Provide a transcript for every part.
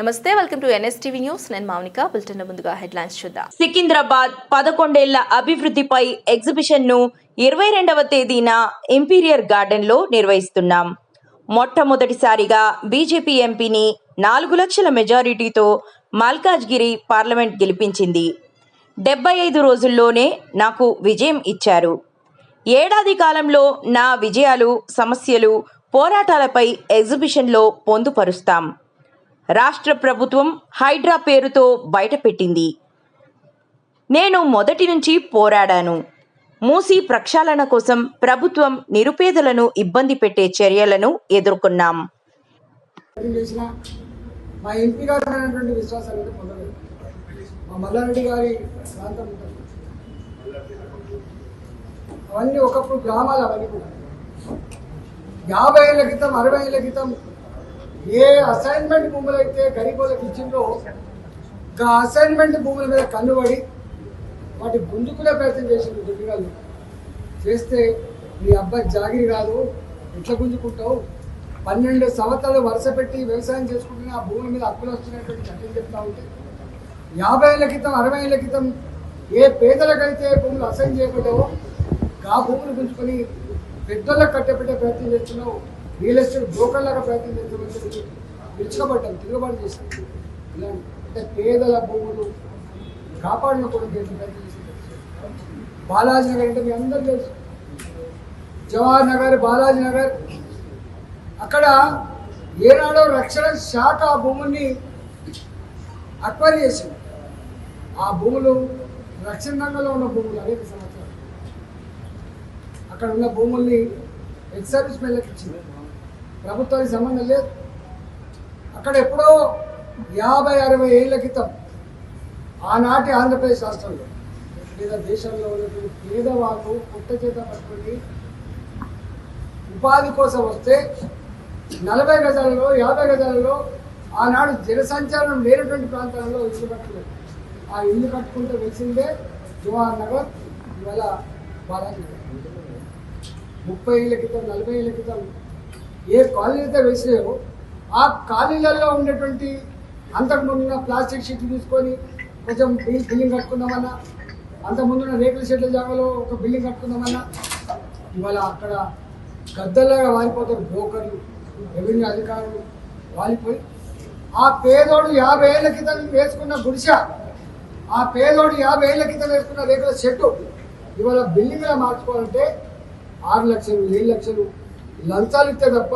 నమస్తే welcome to NSTV news. నేను Mounika bulletin ముందుగా హెడ్లైన్స్ చూద్దాం. సికింద్రాబాద్ పదకొండేళ్ళ అభివృద్ధిపై ఎగ్జిబిషన్ను ఇరవై రెండవ తేదీన ఇంపీరియర్ గార్డెన్లో నిర్వహిస్తున్నాం. మొట్టమొదటిసారిగా బీజేపీ ఎంపీని నాలుగు లక్షల మెజారిటీతో మల్కాజ్గిరి పార్లమెంట్ గెలిపించింది. డెబ్బై ఐదు రోజుల్లోనే నాకు విజయం ఇచ్చారు. ఏడాది కాలంలో నా విజయాలు సమస్యలు పోరాటాలపై ఎగ్జిబిషన్లో పొందుపరుస్తాం. రాష్ట్ర ప్రభుత్వం హైడ్రా పేరుతో బయటపెట్టింది. నేను మొదటి నుంచి పోరాడాను. మూసి ప్రక్షాళన కోసం ప్రభుత్వం నిరుపేదలను ఇబ్బంది పెట్టే చర్యలను ఎదుర్కొన్నాం. మా ఎంపీ గారు అనేటువంటి విశ్వాసాలు అయితే పొందలేదు మా మల్లారెడ్డి గారి ప్రాంతం అవన్నీ ఒకప్పుడు గ్రామాలు అవన్నీ కూడా. యాభై ఏళ్ళ క్రితం అరవై ఏళ్ళ క్రితం ఏ అసైన్మెంట్ భూములు అయితే గరీబులకు ఇచ్చిందో ఆ అసైన్మెంట్ భూముల మీద కన్నుబడి వాటి గుంజుకునే ప్రయత్నం చేసింది దుర్గాలు చేస్తే మీ అబ్బాయి జాగిరి కాదు ఎట్లా గుంజుకుంటావు? పన్నెండు సంవత్సరాలు వరుస పెట్టి వ్యవసాయం చేసుకుంటున్న ఆ భూముల మీద అప్పులు వస్తున్నటువంటి చట్టం చెప్తా ఉంటే యాభై ఏళ్ళ క్రితం అరవై ఏళ్ళ క్రితం ఏ పేదలకైతే భూములు అసైన్ చేయబడ్డావో ఆ భూములు గుంజుకొని పెద్దలకు కట్టబెట్టే ప్రయత్నం చేస్తున్నావు. రియల్ ఎస్టేట్ బ్రోకర్లాగా ప్రయత్నం చేస్తున్నావు చెప్పి తిరుగుబాటు చేస్తాం ఇలాంటి అంటే పేదల భూములు కాపాడిన కూడా చేసిన ప్రయత్నం చేసింది బాలాజీ నగర్ అంటే మీ అందరూ తెలుసు. జవహర్ నగర్ బాలాజీ నగర్. అక్కడ ఏనాడో రక్షణ శాఖ ఆ భూముల్ని అక్వైర్ చేసింది. ఆ భూములు రక్షణ రంగంలో ఉన్న భూములు అనేక సంవత్సరాలు అక్కడ ఉన్న భూముల్ని ఎక్స్ సర్వీస్ మెన్లకు ఇచ్చింది. ప్రభుత్వానికి సంబంధం లేదు. అక్కడ ఎప్పుడో యాభై అరవై ఏళ్ళ క్రితం ఆనాటి ఆంధ్రప్రదేశ్ రాష్ట్రంలో లేదా దేశంలో ఉన్నటువంటి పేదవాళ్ళు పుట్ట చేత పట్టుకుని ఉపాధి కోసం వస్తే నలభై గజాలలో యాభై గజాలలో ఆనాడు జనసంచారం లేనటువంటి ప్రాంతాలలో ఇల్లు కట్టలేదు. ఆ ఇల్లు కట్టుకుంటూ వెలిసిందే జవహర్ నగర్ ఇవాళ బాలాజీ నగర్. ముప్పై ఏళ్ళ క్రితం నలభై ఏళ్ళ క్రితం ఏ కాలనీ అయితే వేసినాయో ఆ కాలనీలలో ఉన్నటువంటి అంతకుముందు ఉన్న ప్లాస్టిక్ షీట్లు తీసుకొని కొంచెం బిల్- బిల్డింగ్ కట్టుకుందామన్నా అంతకుముందున్న రేకుల షెడ్ల జాగాలో ఒక బిల్డింగ్ కట్టుకుందామన్నా ఇవాళ అక్కడ గద్దల్లాగా వాలిపోతారు బ్రోకర్లు రెవెన్యూ అధికారులు వాలిపోయి. ఆ పేదోడు యాభై ఏళ్ళ క్రితం వేసుకున్న గుడిస ఆ పేదోడు యాభై ఏళ్ళ క్రితం వేసుకున్న రేకుల షెడ్డు ఇవాళ బిల్డింగ్లా మార్చుకోవాలంటే ఆరు లక్షలు ఏడు లక్షలు లంచాలు ఇస్తే తప్ప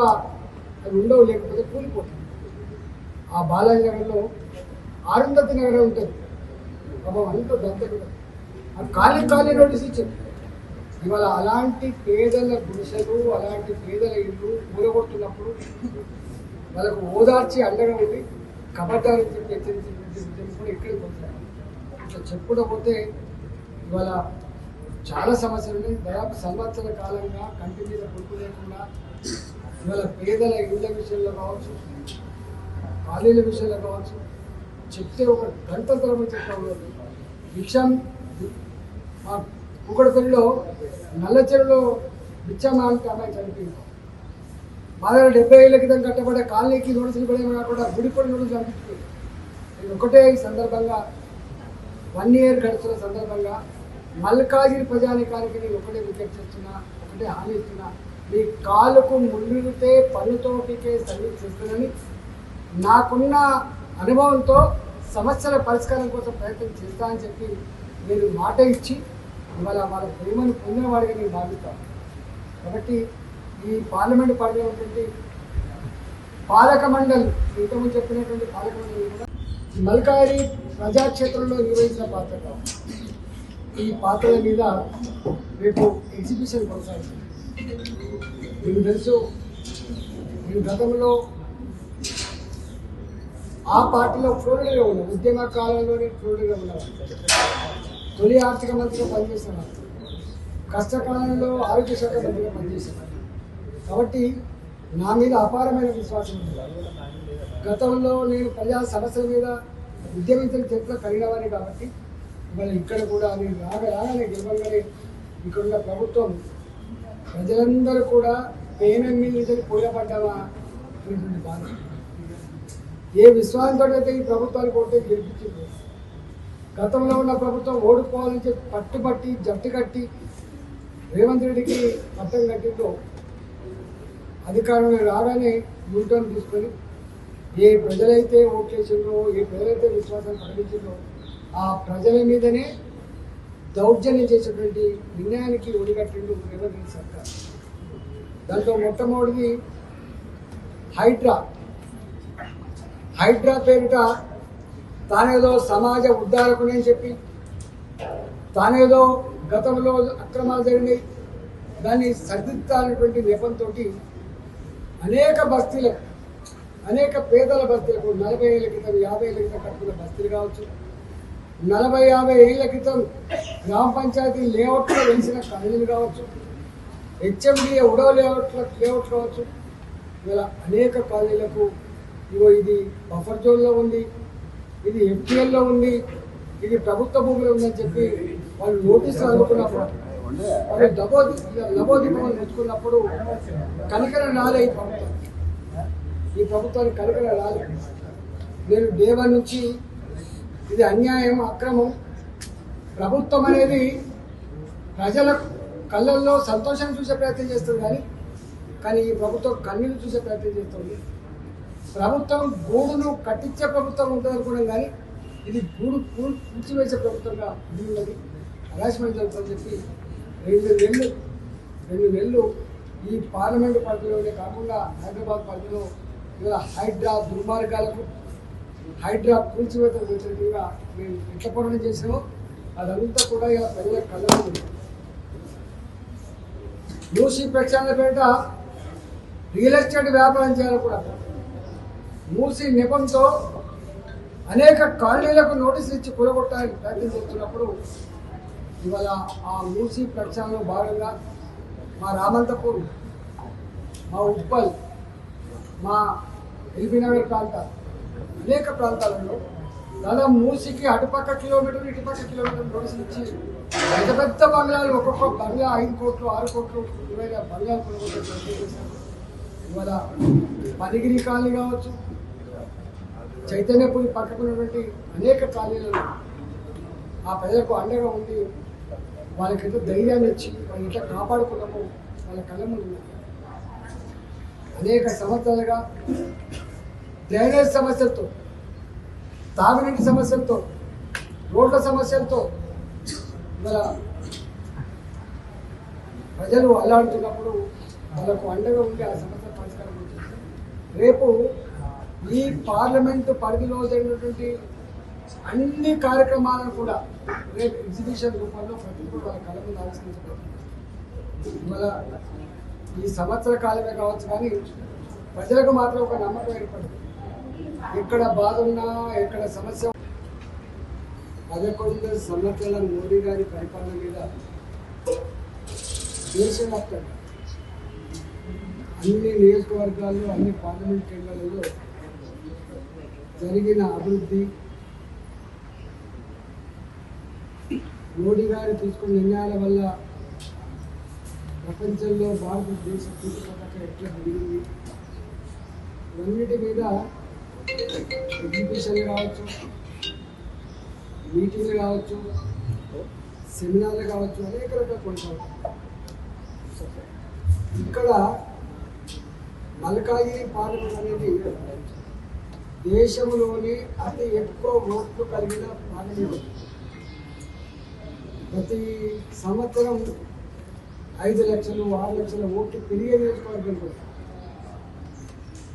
అవి ఉండవు లేకపోతే కూలిపోతుంది ఆ బాలాజీ నగర్లో ఆరుంధతి నగరం ఉంటుంది. పాపం అంత దంతకుడు ఖాళీ ఖాళీ నోటీస్ ఇచ్చింది ఇవాళ అలాంటి పేదల గుడిసెలు అలాంటి పేదల ఇల్లు ఊరగొడుతున్నప్పుడు వాళ్ళకు ఓదార్చి అండగా ఉండి కబడ్డాలు చెప్పి హెచ్చరించినటువంటి విషయం కూడా ఇక్కడికి వస్తారు ఇట్లా చెప్పుకుంటూ ఇవాళ చాలా సమస్యలు ఉన్నాయి దాదాపు సంవత్సర కాలంగా కంటి మీద కొడుకు లేకుండా ఇవాళ పేదల ఇళ్ళ విషయంలో కావచ్చు ఖాళీల విషయంలో కావచ్చు చెప్తే ఒక గంట తరపు చెప్తా ఉన్నది విషయం మా కుక్కడపల్లిలో నల్ల చెరువులో బిచ్చమ్మ అంటే అమ్మాయి చనిపోయింది. మా దగ్గర డెబ్బై ఏళ్ళ క్రితం కట్టబడే కాలనీకి నోటీసులు పడేవి కూడా గుడిపడి నోటీసులు పంపించుకుంది నేను ఒకటే ఈ సందర్భంగా వన్ ఇయర్ గడుస్తున్న సందర్భంగా మల్కాజిరి ప్రజానికానికి ఒకటే వికెట్ చేస్తున్నా ఒకటే హామీ ఇస్తున్నా. మీ కాలుకు ముళ్ళితే పన్నుతో సర్వీస్ చేస్తానని నాకున్న అనుభవంతో సమస్యల పరిష్కారం కోసం ప్రయత్నం చేస్తా అని చెప్పి నేను మాట ఇచ్చి ఇవాళ వాళ్ళ ప్రేమను పొందినవాడిగా నేను భావిస్తాను కాబట్టి ఈ పార్లమెంట్ పార్టీ ఉన్నటువంటి పాలక మండలి ఇంతకుముందు చెప్పినటువంటి పాలక మండలి కూడా మల్కారి ప్రజాక్షేత్రంలో నిర్వహించిన పాత్ర కావాలి ఈ పాత్రల మీద రేపు ఎగ్జిబిషన్ కొనసాగుతుంది. మీకు తెలుసు నేను గతంలో ఆ పార్టీలో ఫ్లోరిడగా ఉన్నారు. ఉద్యమ కాలంలోనే ఫ్లోరిడగా ఉన్నారు. తొలి ఆర్థిక మంత్రిగా పనిచేస్తున్నారు. కష్టకాలంలో ఆరోగ్య శాఖ మంత్రిగా పనిచేస్తున్నారు. కాబట్టి నా మీద అపారమైన విశ్వాసం ఉంది. గతంలో నేను ప్రజా సమస్యల మీద ఉద్యమించిన చరిత్ర కలిగినవాడిని కాబట్టి ఇవాళ ఇక్కడ కూడా నేను రాగా రాగానే గెలవగానే ఇక్కడున్న ప్రభుత్వం ప్రజలందరూ కూడా పేమెంట్ మీద పోయబడ్డావా అనేటువంటి బాధ. ఏ విశ్వాసంతో అయితే ఈ ప్రభుత్వానికి కొడితే గెలిపించింది గతంలో ఉన్న ప్రభుత్వం ఓడిపోవాలని చెప్పి పట్టుబట్టి జట్టు కట్టి రేవంత్ రెడ్డికి పట్టం కట్టిందో అధికారంలో రాగానే యూటర్న్ తీసుకొని ఏ ప్రజలైతే ఓట్లేసిందో ఏ ప్రజలైతే విశ్వాసం కలిగించిందో ఆ ప్రజల మీదనే దౌర్జన్యం చేసేటువంటి నిర్ణయానికి ఒడిగట్టు రేవంత్ సర్కార్. దాంట్లో మొట్టమొదటిది హైడ్రా. హైడ్రా పేరిట తానేదో సమాజ ఉద్ధారకుడని చెప్పి తానేదో గతంలో అక్రమాలు జరిగినాయి. దాన్ని సరిదిద్దాలనేటువంటి నెపంతో అనేక బస్తీలకు అనేక పేదల బస్తీలకు నలభై ఏళ్ళ క్రితం యాభై ఏళ్ళ క్రితం కట్టుకున్న బస్తీలు కావచ్చు నలభై యాభై ఏళ్ళ క్రితం గ్రామ పంచాయతీ లేఅవుట్లో వెలిసిన కళలు కావచ్చు హెచ్ఎండిఏ ఉడవ లేఅవుట్ల లేఅవుట్ కావచ్చు. ఇలా అనేక కాలనీలకు ఇగో ఇది బఫర్ జోన్లో ఉంది ఇది ఎఫ్టీఎల్లో ఉంది ఇది ప్రభుత్వ భూమిలో ఉందని చెప్పి వాళ్ళు నోటీసులు అందుకున్నప్పుడు వాళ్ళు లబోది లబోదీపం తెచ్చుకున్నప్పుడు కనికరం రాలే ఈ ప్రభుత్వం. ఈ ప్రభుత్వానికి కనకన రాలే. నేను డే నుంచి ఇది అన్యాయం అక్రమం? ప్రభుత్వం అనేది ప్రజల కళ్ళల్లో సంతోషం చూసే ప్రయత్నం చేస్తుంది కానీ కానీ ఈ ప్రభుత్వం కన్నీళ్ళు చూసే ప్రయత్నం చేస్తుంది. ప్రభుత్వం గూడును కట్టించే ప్రభుత్వం ఉంటుంది అనుకోవడం కానీ ఇది గూడు కూర్చివేసే ప్రభుత్వంగా ఉన్నది హరాస్మెంట్ జరుగుతుందని చెప్పి రెండు నెలలు రెండు నెలలు ఈ పార్లమెంటు పరిధిలోనే కాకుండా హైదరాబాద్ పరిధిలో ఇలా హైడ్రా దుర్మార్గాలకు హైడ్రా కూల్చివేత వ్యతిరేకంగా మేము ఎంత పనులు చేసామో అదంతా కూడా ఇక ప్రజల కళ్ళలో ఉంది. మూసీ ప్రక్షాళన పేట రియల్ ఎస్టేట్ వ్యాపారం చేయాలి కూడా మూసీ నిపంతో అనేక కాలనీలకు నోటీసులు ఇచ్చి కూలగొట్టాలని ప్రయత్నం చేస్తున్నప్పుడు ఇవాళ ఆ మూసీ ప్రక్షాళనలో భాగంగా మా రామంతపూర్ మా ఉప్పల్ మా ఎల్బీనగర్ ప్రాంతాలు అనేక ప్రాంతాలలో దాదాపు మూసికి అటుపక్క కిలోమీటర్ ఇటుపక్క కిలోమీటర్ నోటీసులు ఇచ్చి పెద్ద పెద్ద బంగ్లాలు ఒక్కొక్క బంగ్లా ఐదు కోట్లు ఆరు కోట్లు ఇరవై బంగ్లాలు కొనుగోలు ఇవాళ పనిగిరి ఖాళీ కావచ్చు చైతన్యపురి పక్కకున్నటువంటి అనేక ఖాళీలను ఆ ప్రజలకు అండగా ఉండి వాళ్ళకి ఎంత ధైర్యాన్ని ఇచ్చి వాళ్ళు ఇంట్లో కాపాడుకున్నాము వాళ్ళ కళ్ళ ముందు అనేక సంవత్సరాలుగా డ్రైనేజ్ సమస్యలతో తాగునీటి సమస్యలతో రోడ్ల సమస్యలతో ఇవాళ ప్రజలు అల్లాడుతున్నప్పుడు వాళ్ళకు అండగా ఉండి ఆ సమస్య పరిష్కారం రేపు ఈ పార్లమెంటు పరిధిలో జరిగినటువంటి అన్ని కార్యక్రమాలను కూడా రేపు ఎగ్జిబిషన్ రూపంలో ప్రతి కూడా వాళ్ళ కళ ముందు ఆవిష్కరించబడుతుంది ఈ సంవత్సర కాలమే కావచ్చు కానీ ప్రజలకు మాత్రం ఒక నమ్మకం ఏర్పడింది. ఎక్కడ బాధ ఉన్నా ఎక్కడ సమస్య పదకొండు సంవత్సరాల మోడీ గారి పరిపాలన మీద దేశవ్యాప్తంగా అన్ని నియోజకవర్గాల్లో అన్ని పార్లమెంట్ కేంద్రాలలో జరిగిన అభివృద్ధి మోడీ గారు తీసుకున్న నిర్ణయాల వల్ల ప్రపంచంలో భారతదేశ పథకం ఎట్లా జరిగింది ఇవన్నిటి మీద ఎగ్జిబిషన్ కావచ్చు మీటింగ్లు కావచ్చు సెమినార్లు కావచ్చు అనేక రకాల కొనసాగుతాయి ఇక్కడ మల్కాగిరి పార్లమెంట్ అనేది దేశంలోని అతి ఎక్కువ ఓట్లు కలిగిన పార్లమెంట్. ప్రతి సంవత్సరం ఐదు లక్షలు ఆరు లక్షల ఓట్లు పెరిగే నియోజకవర్గం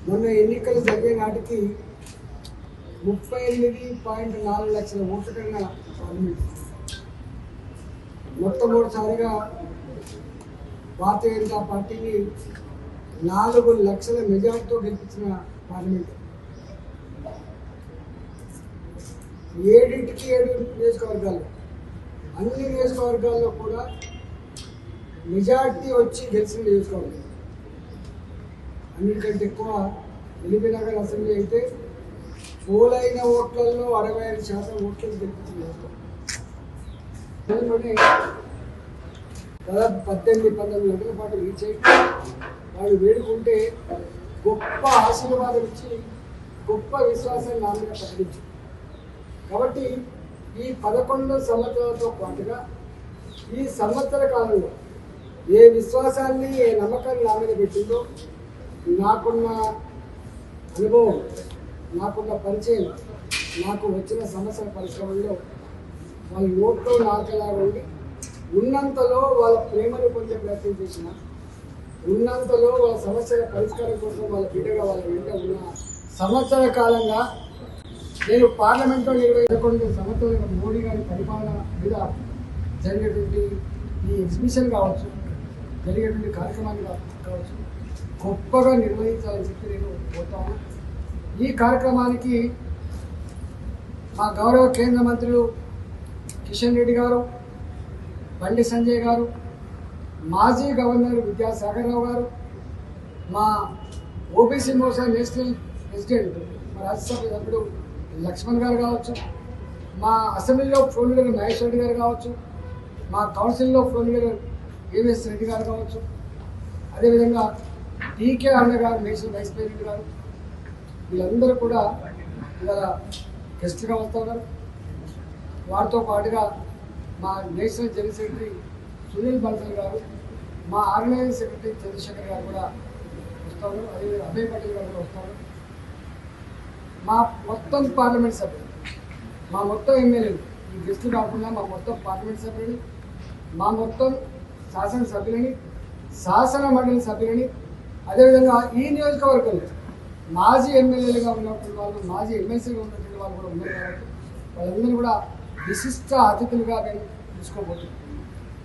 మొన్న ఎన్నికలు జరిగే నాటికి ముప్పై ఎనిమిది పాయింట్ నాలుగు లక్షల ఓట్లు కలిగిన మొట్టమొదటిసారిగా భారతీయ జనతా పార్టీని నాలుగు లక్షల మెజార్టీతో గెలిపించిన పార్లమెంట్ ఏడింటికి ఏడు నియోజకవర్గాలు. అన్ని నియోజకవర్గాల్లో కూడా మెజార్టీ వచ్చి గెలిచిన నియోజకవర్గం. అన్నిటికంటే ఎక్కువ ఎలిబినగర్ అసెంబ్లీ అయితే పోలైన ఓట్లలో అరవై ఐదు శాతం ఓట్లు గెలిపించిన దాదాపు పద్దెనిమిది పంతొమ్మిది గంటల పాటు రీచ్ అయ్యి వాళ్ళు వేడుకుంటే గొప్ప ఆశీర్వాదం ఇచ్చి గొప్ప విశ్వాసాన్ని నా మీద కాబట్టి ఈ పదకొండు సంవత్సరాలతో పాటుగా ఈ సంవత్సర కాలంలో ఏ విశ్వాసాన్ని ఏ నమ్మకాన్ని నా మీద పెట్టిందో నాకున్న అనుభవం నాకున్న పరిచయం నాకు వచ్చిన సమస్యల పరిశ్రమల్లో వాళ్ళ నోట్లో నాకలాగా ఉండి ఉన్నంతలో వాళ్ళ ప్రేమను పొందే ప్రయత్నం చేసిన ఉన్నంతలో వాళ్ళ సమస్యల పరిష్కారం కోసం వాళ్ళ బిడ్డగా వాళ్ళ వెంట ఉన్న సంవత్సర కాలంగా నేను పార్లమెంట్లో ఇరవై పదకొండు సంవత్సరాలుగా మోడీ గారి పరిపాలన మీద జరిగేటువంటి ఈ ఎగ్జిబిషన్ కావచ్చు జరిగేటువంటి కార్యక్రమాన్ని కావచ్చు గొప్పగా నిర్వహించాలని చెప్పి నేను కోరుతాను ఈ కార్యక్రమానికి మా గౌరవ కేంద్ర మంత్రులు కిషన్ రెడ్డి గారు బండి సంజయ్ గారు మాజీ గవర్నర్ విద్యాసాగర్ రావు గారు మా ఓబీసీ మోర్చా నేషనల్ ప్రెసిడెంట్ మా రాజ్యసభ సభ్యుడు లక్ష్మణ్ గారు కావచ్చు మా అసెంబ్లీలో ఫోన్ లీడర్ మహేష్ రెడ్డి గారు కావచ్చు మా కౌన్సిల్లో ఫోన్ లీడర్ ఏవిఎస్ రెడ్డి గారు కావచ్చు అదేవిధంగా టీకే అన్న గారు నేషనల్ వైస్ ప్రెసిడెంట్ గారు వీళ్ళందరూ కూడా ఇవాళ గెస్ట్గా వస్తున్నారు వారితో పాటుగా మా national general secretary Sunil Bansal garu మా ఆర్గనైజింగ్ సెక్రటరీ చంద్రశేఖర్ గారు కూడా వస్తారు అదే అభయ్ పటేల్ గారు కూడా వస్తారు మా మొత్తం పార్లమెంట్ సభ్యులు మా మొత్తం ఎమ్మెల్యేలు ఈ గెస్టులు కాకుండా మా మొత్తం పార్లమెంట్ సభ్యులని మా మొత్తం శాసనసభ్యులని శాసన మండలి సభ్యులని అదేవిధంగా ఈ నియోజకవర్గంలో మాజీ ఎమ్మెల్యేలుగా ఉన్నటువంటి వాళ్ళు మాజీ ఎమ్మెల్సీగా ఉన్నటువంటి వాళ్ళు కూడా ఉన్నారు కాబట్టి వాళ్ళందరినీ కూడా విశిష్ట అతిథులుగా మేము తీసుకోబోతున్నాం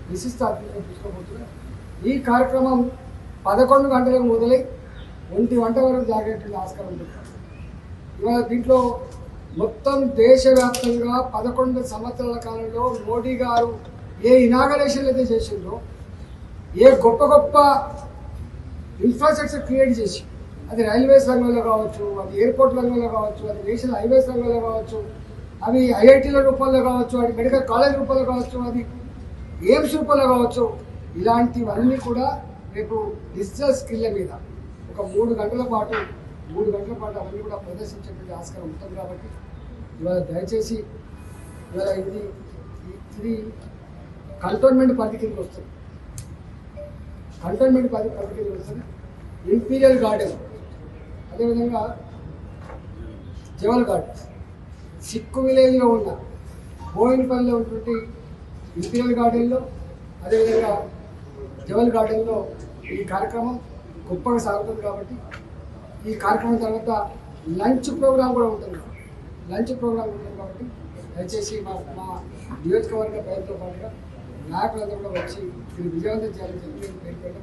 విశిష్ట అతిథులుగా తీసుకోబోతున్నాం ఈ కార్యక్రమం పదకొండు గంటలకు మొదలై ఒంటి గంట వరకు జాగేటువంటి ఆస్కారం ఉంటుంది ఇవాళ దీంట్లో మొత్తం దేశవ్యాప్తంగా పదకొండు సంవత్సరాల కాలంలో మోడీ గారు ఏ ఇనాగరేషన్ అయితే చేసిందో ఏ గొప్ప గొప్ప ఇన్ఫ్రాస్ట్రక్చర్ క్రియేట్ చేసి అది రైల్వేస్ రంగంలో కావచ్చు అది ఎయిర్పోర్ట్ రంగంలో కావచ్చు అది నేషనల్ హైవేస్ రంగంలో కావచ్చు అవి ఐఐటీల రూపంలో కావచ్చు అది మెడికల్ కాలేజ్ రూపంలో కావచ్చు అది ఎయిమ్స్ రూపంలో కావచ్చు ఇలాంటివన్నీ కూడా రేపు డిజిటల్ స్కిల్ల మీద ఒక మూడు గంటల పాటు మూడు గంటల పాటు అవన్నీ కూడా ప్రదర్శించేటువంటి ఆస్కారం ఉంటుంది కాబట్టి ఇవాళ దయచేసి ఇవాళ ఇది ఇది కంటోన్మెంట్ పరిధి కిందకి వస్తుంది. కంటోన్మెంట్ పరిధి పరిధి కిందకి వస్తుంది. ఇంపీరియల్ గార్డెన్ అదేవిధంగా జవల్ గార్డెన్ సిక్కు విలేజ్లో ఉన్న బోయిన్పల్లిలో ఉన్నటువంటి ఇంపీరియల్ గార్డెన్లో అదేవిధంగా జవల్ గార్డెన్లో ఈ కార్యక్రమం గొప్పగా సాగుతుంది కాబట్టి ఈ కార్యక్రమం తర్వాత లంచ్ ప్రోగ్రాం కూడా ఉంటుంది. లంచ్ ప్రోగ్రాం ఉంటుంది కాబట్టి దయచేసి మా మా నియోజకవర్గ ప్రజలతో పాటుగా నాయకులందరూ కూడా వచ్చి ఇది విజయవంతం చేయాలని చెప్పి నేను పేరు పెట్టడం